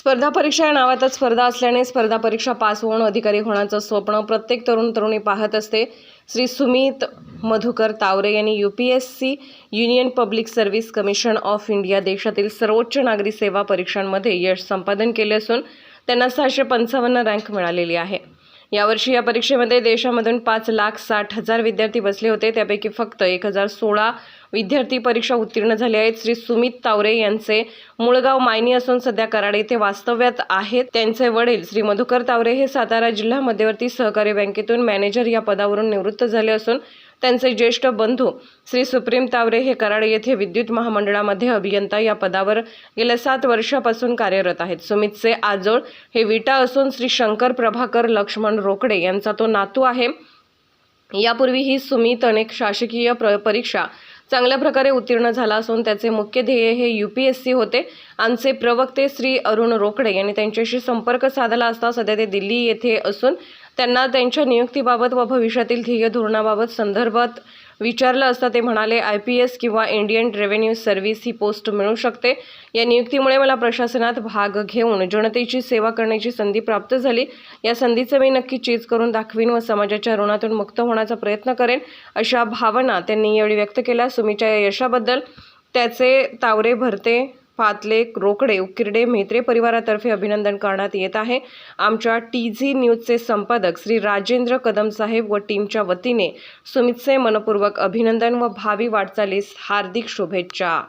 स्पर्धा परीक्षा या नावातच स्पर्धा असल्याने स्पर्धा परीक्षा पास होऊन अधिकारी होण्याचं स्वप्न प्रत्येक तरुण तरुणी पाहत असते. श्री सुमित मधुकर तावरे यांनी U P S C union public service commission of India देशातील सर्वोच्च नागरी सेवा परीक्षांमध्ये यश संपादन केले असून त्यांना सहाशे पंचावन्न रँक मिळालेली आहे. यावर्षी या परीक्षेमध्ये देशामधून पाच लाख साठ हजार विद्यार्थी बसले होते. त्यापैकी फक्त एक हजार सोळा विद्यार्थी परीक्षा उत्तीर्ण झाले आहेत. श्री सुमित तावरे यांचे मुळगाव मायनी असून सध्या कराड येथे वास्तव्यात आहेत. त्यांचे वडील श्री मधुकर तावरे हे सातारा जिल्हा मध्यवर्ती सहकारी बँकेतून मॅनेजर या पदावरून निवृत्त झाले असून त्यांचे ज्येष्ठ बंधू श्री सुप्रीम तावरे हे कराड येथे विद्युत महामंडळामध्ये अभियंता या पदावर गेल्या सात वर्षापासून कार्यरत आहेत. सुमितचे आजोळ हे विटा असून श्री शंकर प्रभाकर लक्ष्मण रोकडे यांचा तो नातू आहे. यापूर्वीही सुमित अनेक शासकीय प्र परीक्षा चांगल्या प्रकारे उत्तीर्ण झाला असून त्याचे मुख्य ध्येय हे यू पी एस सी होते. आमचे प्रवक्ते श्री अरुण रोकडे यांनी त्यांच्याशी संपर्क साधला असता सध्या ते दिल्ली येथे असून त्यांना त्यांच्या नियुक्तीबाबत व भविष्यातील ध्येय धोरणाबाबत संदर्भात विचारलं असता ते म्हणाले आय पी एस किंवा इंडियन रेव्हेन्यू सर्व्हिस ही पोस्ट मिळू शकते. या नियुक्तीमुळे मला प्रशासनात भाग घेऊन जनतेची सेवा करण्याची संधी प्राप्त झाली. या संधीचं मी नक्की चीज करून दाखवीन व समाजाच्या ऋणातून मुक्त होण्याचा प्रयत्न करेन अशा भावना त्यांनी यावेळी व्यक्त केल्या. सुमीच्या या यशाबद्दल त्याचे तावरे भरते. पातले रोकडे उकिरडे म्हेत्रे परिवारातर्फे अभिनंदन करण्यात येत आहे. आमच्या टी झी न्यूजचे संपादक श्री राजेंद्र कदम साहेब व टीमच्या वतीने सुमितचे मनपूर्वक अभिनंदन व भावी वाटचालीस हार्दिक शुभेच्छा.